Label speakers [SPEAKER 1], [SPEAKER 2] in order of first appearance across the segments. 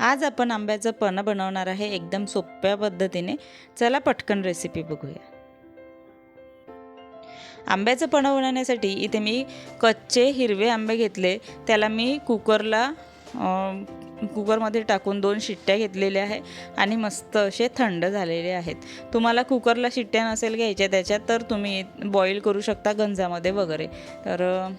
[SPEAKER 1] आज आपण आंब्याचं पन्ह बनवणार आहे एकदम सोप्या पद्धतीने. चला पटकन रेसिपी बघूया. आंब्याचं पण बनवण्यासाठी इथे मी कच्चे हिरवे आंबे घेतले. त्याला मी कुकरला कुकरमध्ये टाकून दोन शिट्ट्या घेतलेल्या आहे आणि मस्त असे थंड झालेले आहेत. तुम्हाला कुकरला शिट्ट्या नसेल घ्यायच्या त्याच्यात तर तुम्ही बॉईल करू शकता गंजामध्ये वगैरे. तर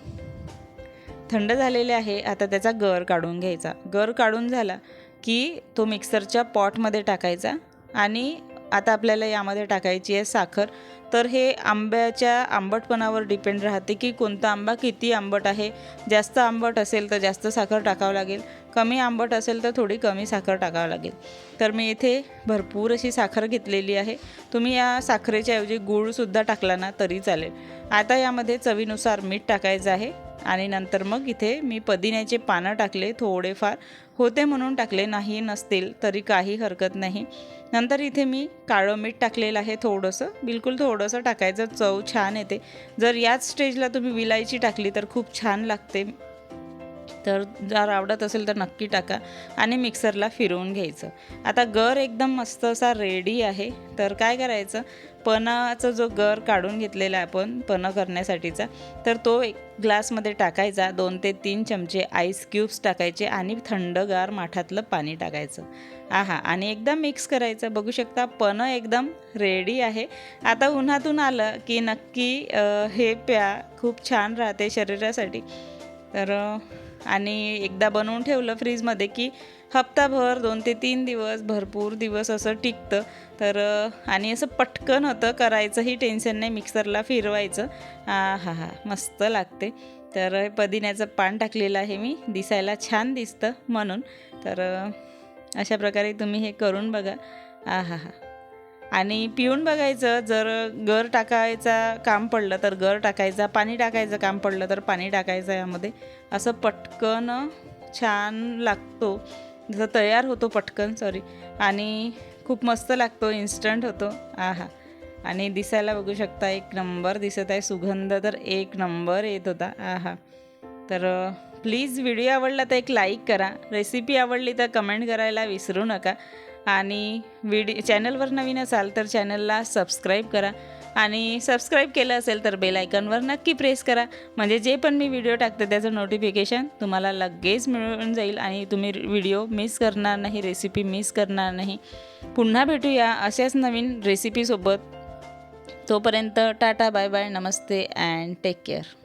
[SPEAKER 1] थंड झालेले आहे. आता त्याचा गर काढून घ्यायचा. गर काढून झाला की तो मिक्सरच्या पॉटमध्ये टाकायचा आणि आता आपल्याला यामध्ये टाकायची आहे साखर. तर हे आंब्याच्या आंबटपणावर डिपेंड राहते की कोणता आंबा किती आंबट आहे. जास्त आंबट असेल तर जास्त साखर टाकावं लागेल. कमी आंबट असेल तर थोडी कमी साखर टाकावं लागेल. तर मी इथे भरपूर अशी साखर घेतलेली आहे. तुम्ही या साखरेच्या ऐवजी गूळसुद्धा टाकला ना तरी चालेल. आता यामध्ये चवीनुसार मीठ टाकायचं आहे. आणि नंतर मग इथे मी पुदिन्याचे पानं टाकले थोडेफार. होते म्हणून टाकले नाही नसतील तरी काही हरकत नाही. नंतर इथे मी काळं मीठ टाकलेलं आहे थोडंसं. बिलकुल थोडंसं टाकायचं चव छान येते. जर याच स्टेजला तुम्ही विलायची टाकली तर खूप छान लागते. तर जर आवडत असेल तर नक्की टाका आणि मिक्सरला फिरवून घ्यायचं. आता गर एकदम मस्त असा रेडी आहे. तर काय करायचं? पणाचा जो गर काढून घेतलेला आहे आपण पणं करण्यासाठीचा तर तो एक ग्लासमध्ये टाकायचा. दोन ते तीन चमचे आईस क्यूब्स टाकायचे आणि थंडगार माठातलं पाणी टाकायचं. आहा आणि एकदम मिक्स करायचं. बघू शकता पणं एकदम रेडी आहे. आता उन्हातून आलं की नक्की हे प्या खूप छान राहते शरीरासाठी. तर आणि एकदा बनवून ठेवलं फ्रीजमध्ये की हप्ताभर दोन ते तीन दिवस भरपूर दिवस असं टिकतं. तर आणि असं पटकन होतं करायचंही टेन्शन नाही मिक्सरला फिरवायचं. हा हा हा मस्त लागते. तर पदिन्याचं पुदिन्याचं पान टाकलेलं आहे मी दिसायला छान दिसतं म्हणून. तर अशा प्रकारे तुम्ही हे करून बघा. आ हा हा. आणि पिऊन बघायचं जर गर टाकायचा काम पडलं तर गर टाकायचा पाणी टाकायचं काम पडलं तर पाणी टाकायचं यामध्ये. असं पटकन छान लागतो. जसं तयार होतो पटकन सॉरी आणि खूप मस्त लागतो इन्स्टंट होतो. आहा. आणि दिसायला बघू शकता एक नंबर दिसत आहे. सुगंध तर एक नंबर येत होता. आहा. तर प्लीज व्हिडिओ आवडला तर एक लाईक करा. रेसिपी आवडली तर कमेंट करायला विसरू नका. आणि व्हिडिओ चॅनलवर नवीन असाल तर चॅनलला सबस्क्राईब करा. आणि सबस्क्राईब केलं असेल तर बेल आयकॉनवर नक्की प्रेस करा. म्हणजे जे पण मी व्हिडिओ टाकते त्याचं नोटिफिकेशन तुम्हाला लगेच मिळून जाईल आणि तुम्ही व्हिडिओ मिस करणार नाही रेसिपी मिस करणार नाही. पुन्हा भेटूया अशाच नवीन रेसिपीसोबत तोपर्यंत टाटा बाय बाय नमस्ते अँड टेक केअर.